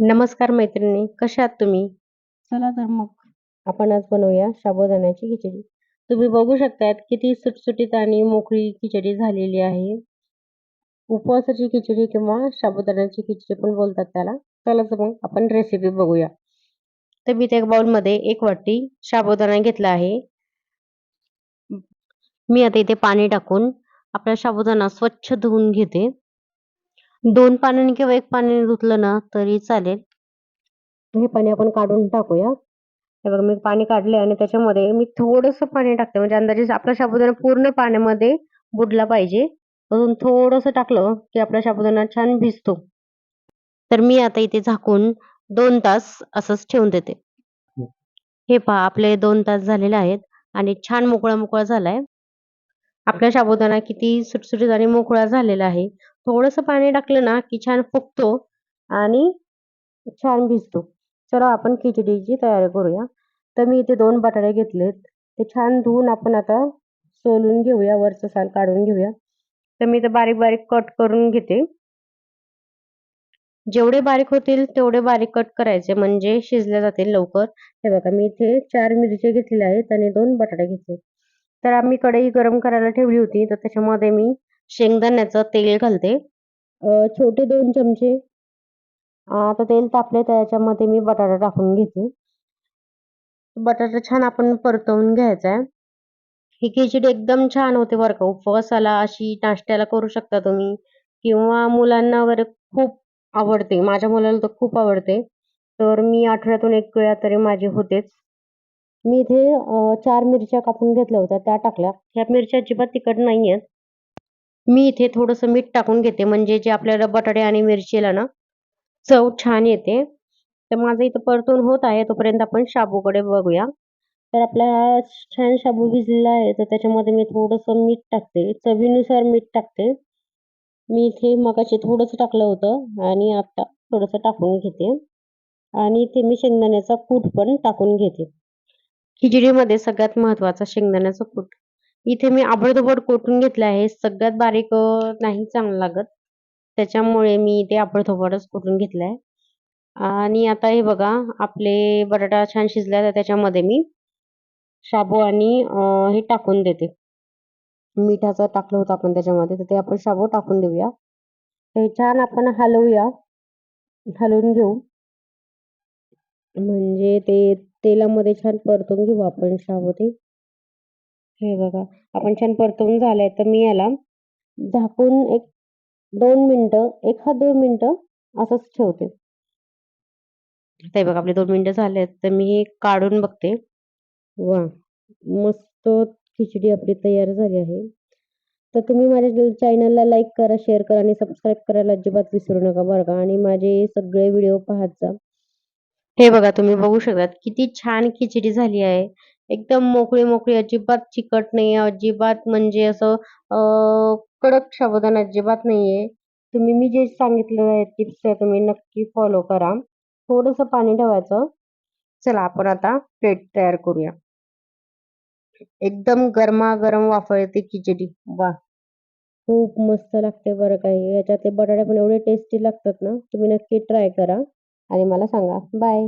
नमस्कार मैत्रिणी कशा आहात तुम्ही? चला तर मग. आपण आज बनवूया साबुदाण्याची खिचडी. तुम्ही बघू शकतात किती सुटसुटीत आणि मोकळी खिचडी झालेली आहे. उपवासाची खिचडी किंवा साबुदाण्याची खिचडी पण बोलतात त्याला. चला तर मग आपण रेसिपी बघूया. तर मी त्या बाउलमध्ये एक वाटी साबुदाणा घेतला आहे. मी आता इथे पाणी टाकून आपला साबुदाणा स्वच्छ धुवून घेते. दोन पाण्याने किंवा एक पाण्याने धुतलं ना तरी चालेल. हे पाणी आपण काढून टाकूया. हे बघा मी पाणी काढले आणि त्याच्यामध्ये मी थोडंसं पाणी टाकते. म्हणजे अंदाजे आपला साबुदाणा पूर्ण पाण्यामध्ये बुडला पाहिजे. अजून थोडंसं टाकलं की आपला साबुदाणा छान भिजतो. तर मी आता इथे झाकून दोन तास असंच ठेवून देते. हे. पहा आपले दोन तास झालेले आहेत आणि छान मोकळा मोकळा झालाय. आपला साबुदाणा किती सुटसुटीत आणि मोकळा झालेला आहे. थोडंसं पाणी टाकलं ना की छान फुगतो आणि छान भिजतो. चला आपण खिचडीची तयारी करूया. तर मी इथे दोन बटाटे घेतलेत. ते छान धुवून आपण आता सोलून घेऊया वरचं साल काढून घेऊया. तर मी ते बारीक बारीक कट करून घेते. जेवढे बारीक होतील तेवढे बारीक कट करायचे म्हणजे शिजले जातील लवकर. हे बघा मी इथे चार मिरच्या घेतल्या आहेत आणि दोन बटाटे घेतले तर आम्ही कढई गरम करायला ठेवली होती तर त्याच्यामध्ये मी शेंगदाण्याचं तेल घालते. छोटे दोन चमचे. आता तेल तापले त्याच्यामध्ये मी बटाटा टाकून घेते. बटाटा छान आपण परतवून घ्यायचा आहे ही खिचडी एकदम छान होते बरं का. उपवासाला अशी नाश्त्याला करू शकता तुम्ही. किंवा मुलांना वगैरे खूप आवडते. माझ्या मुलाला तर खूप आवडते. तर मी आठवड्यातून एक वेळा तरी माझी होतेच. मी इथे चार मिरच्या कापून घेतल्या होत्या. त्या टाकल्या. ह्या मिरच्या अजिबात तिखट नाही आहेत मी इथे थोडंसं मीठ टाकून घेते. म्हणजे जे आपल्याला बटाटे आणि मिरचीला ना चव छान येते. तर माझं इथं परतून होत आहे. तोपर्यंत आपण शाबूकडे बघूया. तर आपला छान शाबू भिजलेला आहे. तर त्याच्यामध्ये मी थोडंसं मीठ टाकते. चवीनुसार मीठ टाकते. मी इथे मगाशी थोडंसं टाकलं होतं. आणि आता थोडंसं टाकून घेते. आणि इथे मी शेंगदाण्याचा कूट पण टाकून घेते. खिचडीमध्ये सगळ्यात महत्त्वाचा शेंगदाण्याचा कूट. इथे मी आबडधोबड कोटून घेतलं आहे सगळ्यात बारीक नाही चांगलं लागत. त्याच्यामुळे मी इथे आबडधोबडच कोटून आहे. आणि आता हे बघा आपले बटाटा छान शिजला तर त्याच्यामध्ये मी शाबू आणि हे टाकून देते. मिठाचं टाकलं होतं आपण त्याच्यामध्ये तर ते आपण शाबू टाकून देऊया. हे छान आपण हलवूया. हलवून घेऊ. म्हणजे ते तेलामध्ये छान परतून घेऊ आपण शाबू ते. हे बघा आपण छान परतवून झालंय. तर मी याला झाकून एक दोन मिनटं एक हा दोन मिनटं असंच ठेवते. ते बघा आपले दोन मिनिटं झाले तर मी हे काढून बघते. वा मस्त खिचडी आपली तयार झाली आहे. तर तुम्ही माझ्या चॅनलला लाईक करा शेअर करा आणि सबस्क्राईब करायला अजिबात विसरू नका बरं का. आणि माझे सगळे व्हिडिओ पाहत जा. हे बघा तुम्ही बघू शकता किती छान खिचडी झाली आहे. एकदम मोकळी मोकळी अजिबात चिकट नाही अजिबात म्हणजे असं कडक साबुदाणा अजिबात नाहीये. तुम्ही मी जे सांगितलेलं आहे टिप्स आहे तुम्ही नक्की फॉलो करा. थोडंसं पाणी ठेवायचं. चला आपण आता प्लेट तयार करूया. एकदम गरमागरम वाफळते खिचडी. वा. खूप मस्त लागते बरं काही याच्यात ते बटाटे पण एवढे टेस्टी लागतात ना तुम्ही नक्की ट्राय करा. आणि मला सांगा. बाय